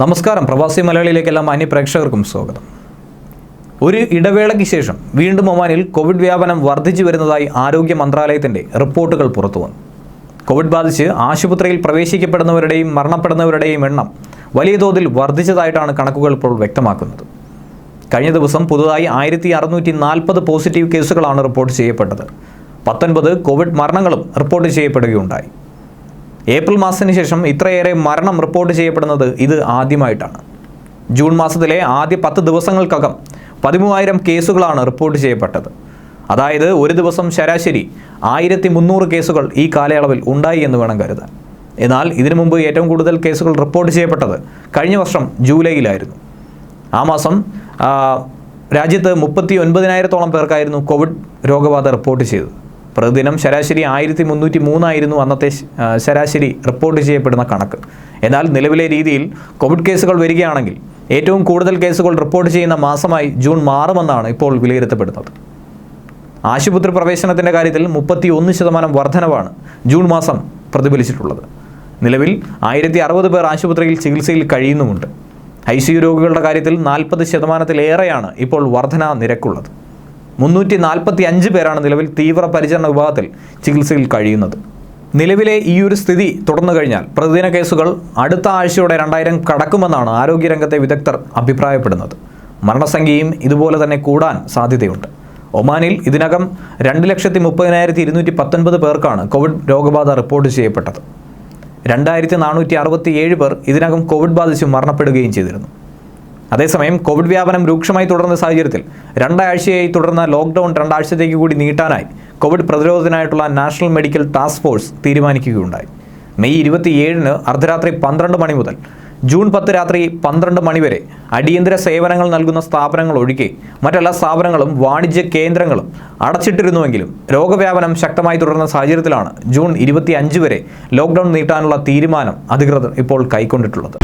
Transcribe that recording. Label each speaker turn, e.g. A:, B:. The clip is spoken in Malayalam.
A: നമസ്കാരം. പ്രവാസി മലയാളിയിലേക്കെല്ലാം മാന്യ പ്രേക്ഷകർക്കും സ്വാഗതം. ഒരു ഇടവേളയ്ക്ക് ശേഷം വീണ്ടും ഒമാനിൽ കോവിഡ് വ്യാപനം വർദ്ധിച്ചു വരുന്നതായി ആരോഗ്യ മന്ത്രാലയത്തിന്റെ റിപ്പോർട്ടുകൾ പുറത്തു വന്നു. കോവിഡ് ബാധിച്ച് ആശുപത്രിയിൽ പ്രവേശിക്കപ്പെടുന്നവരുടെയും മരണപ്പെടുന്നവരുടെയും എണ്ണം വലിയ തോതിൽ വർദ്ധിച്ചതായിട്ടാണ് കണക്കുകൾ ഇപ്പോൾ വ്യക്തമാക്കുന്നത്. കഴിഞ്ഞ ദിവസം പുതുതായി ആയിരത്തി അറുന്നൂറ്റി നാൽപ്പത് പോസിറ്റീവ് കേസുകളാണ് റിപ്പോർട്ട് ചെയ്യപ്പെട്ടത്. പത്തൊൻപത് കോവിഡ് മരണങ്ങളും റിപ്പോർട്ട് ചെയ്യപ്പെടുകയുണ്ടായി. ഏപ്രിൽ മാസത്തിന് ശേഷം ഇത്രയേറെ മരണം റിപ്പോർട്ട് ചെയ്യപ്പെടുന്നത് ഇത് ആദ്യമായിട്ടാണ്. ജൂൺ മാസത്തിലെ ആദ്യ പത്ത് ദിവസങ്ങൾക്കകം പതിമൂവായിരം കേസുകളാണ് റിപ്പോർട്ട് ചെയ്യപ്പെട്ടത്. അതായത് ഒരു ദിവസം ശരാശരി ആയിരത്തി മുന്നൂറ് കേസുകൾ ഈ കാലയളവിൽ ഉണ്ടായി എന്ന് വേണം കരുതാൻ. എന്നാൽ ഇതിനു മുമ്പ് ഏറ്റവും കൂടുതൽ കേസുകൾ റിപ്പോർട്ട് ചെയ്യപ്പെട്ടത് കഴിഞ്ഞ വർഷം ജൂലൈയിലായിരുന്നു. ആ മാസം രാജ്യത്ത് മുപ്പത്തി ഒൻപതിനായിരത്തോളം പേർക്കായിരുന്നു കോവിഡ് രോഗബാധ റിപ്പോർട്ട് ചെയ്തത്. പ്രതിദിനം ശരാശരി ആയിരത്തി മുന്നൂറ്റി മൂന്നായിരുന്നു അന്നത്തെ ശരാശരി റിപ്പോർട്ട് ചെയ്യപ്പെടുന്ന കണക്ക്. എന്നാൽ നിലവിലെ രീതിയിൽ കോവിഡ് കേസുകൾ വരികയാണെങ്കിൽ ഏറ്റവും കൂടുതൽ കേസുകൾ റിപ്പോർട്ട് ചെയ്യുന്ന മാസമായി ജൂൺ മാറുമെന്നാണ് ഇപ്പോൾ വിലയിരുത്തപ്പെടുന്നത്. ആശുപത്രി പ്രവേശനത്തിന്റെ കാര്യത്തിൽ മുപ്പത്തി ഒന്ന് ശതമാനം വർധനവാണ് ജൂൺ മാസം പ്രതിഫലിച്ചിട്ടുള്ളത്. നിലവിൽ ആയിരത്തി അറുപത് പേർ ആശുപത്രിയിൽ ചികിത്സയിൽ കഴിയുന്നുമുണ്ട്. ഐ സി യു രോഗികളുടെ കാര്യത്തിൽ നാൽപ്പത് ശതമാനത്തിലേറെയാണ് ഇപ്പോൾ വർധനാ നിരക്കുള്ളത്. മുന്നൂറ്റി നാൽപ്പത്തി അഞ്ച് പേരാണ് നിലവിൽ തീവ്ര പരിചരണ വിഭാഗത്തിൽ ചികിത്സയിൽ കഴിയുന്നത്. നിലവിലെ ഈ ഒരു സ്ഥിതി തുടർന്നു കഴിഞ്ഞാൽ പ്രതിദിന കേസുകൾ അടുത്ത ആഴ്ചയോടെ രണ്ടായിരം കടക്കുമെന്നാണ് ആരോഗ്യരംഗത്തെ വിദഗ്ധർ അഭിപ്രായപ്പെടുന്നത്. മരണസംഖ്യയും ഇതുപോലെ തന്നെ കൂടാൻ സാധ്യതയുണ്ട്. ഒമാനിൽ ഇതിനകം രണ്ട് ലക്ഷത്തി മുപ്പതിനായിരത്തി ഇരുന്നൂറ്റി പത്തൊൻപത് പേർക്കാണ് കോവിഡ് രോഗബാധ റിപ്പോർട്ട് ചെയ്യപ്പെട്ടത്. രണ്ടായിരത്തി നാനൂറ്റി അറുപത്തി ഏഴ് പേർ ഇതിനകം കോവിഡ് ബാധിച്ച് മരണപ്പെടുകയും ചെയ്തിരുന്നു. അതേസമയം കോവിഡ് വ്യാപനം രൂക്ഷമായി തുടർന്ന സാഹചര്യത്തിൽ രണ്ടാഴ്ചയായി തുടർന്ന ലോക്ക്ഡൗൺ രണ്ടാഴ്ചത്തേക്ക് കൂടി നീട്ടാനായി കോവിഡ് പ്രതിരോധത്തിനായിട്ടുള്ള നാഷണൽ മെഡിക്കൽ ടാസ്ക് ഫോഴ്സ് തീരുമാനിക്കുകയുണ്ടായി. മെയ് ഇരുപത്തിയേഴിന് അർദ്ധരാത്രി പന്ത്രണ്ട് മണി മുതൽ ജൂൺ പത്ത് രാത്രി പന്ത്രണ്ട് മണിവരെ അടിയന്തര സേവനങ്ങൾ നൽകുന്ന സ്ഥാപനങ്ങൾ ഒഴികെ മറ്റെല്ലാ സ്ഥാപനങ്ങളും വാണിജ്യ കേന്ദ്രങ്ങളും അടച്ചിട്ടിരുന്നുവെങ്കിലും രോഗവ്യാപനം ശക്തമായി തുടർന്ന സാഹചര്യത്തിലാണ് ജൂൺ ഇരുപത്തി വരെ ലോക്ക്ഡൗൺ നീട്ടാനുള്ള തീരുമാനം അധികൃതർ ഇപ്പോൾ കൈക്കൊണ്ടിട്ടുള്ളത്.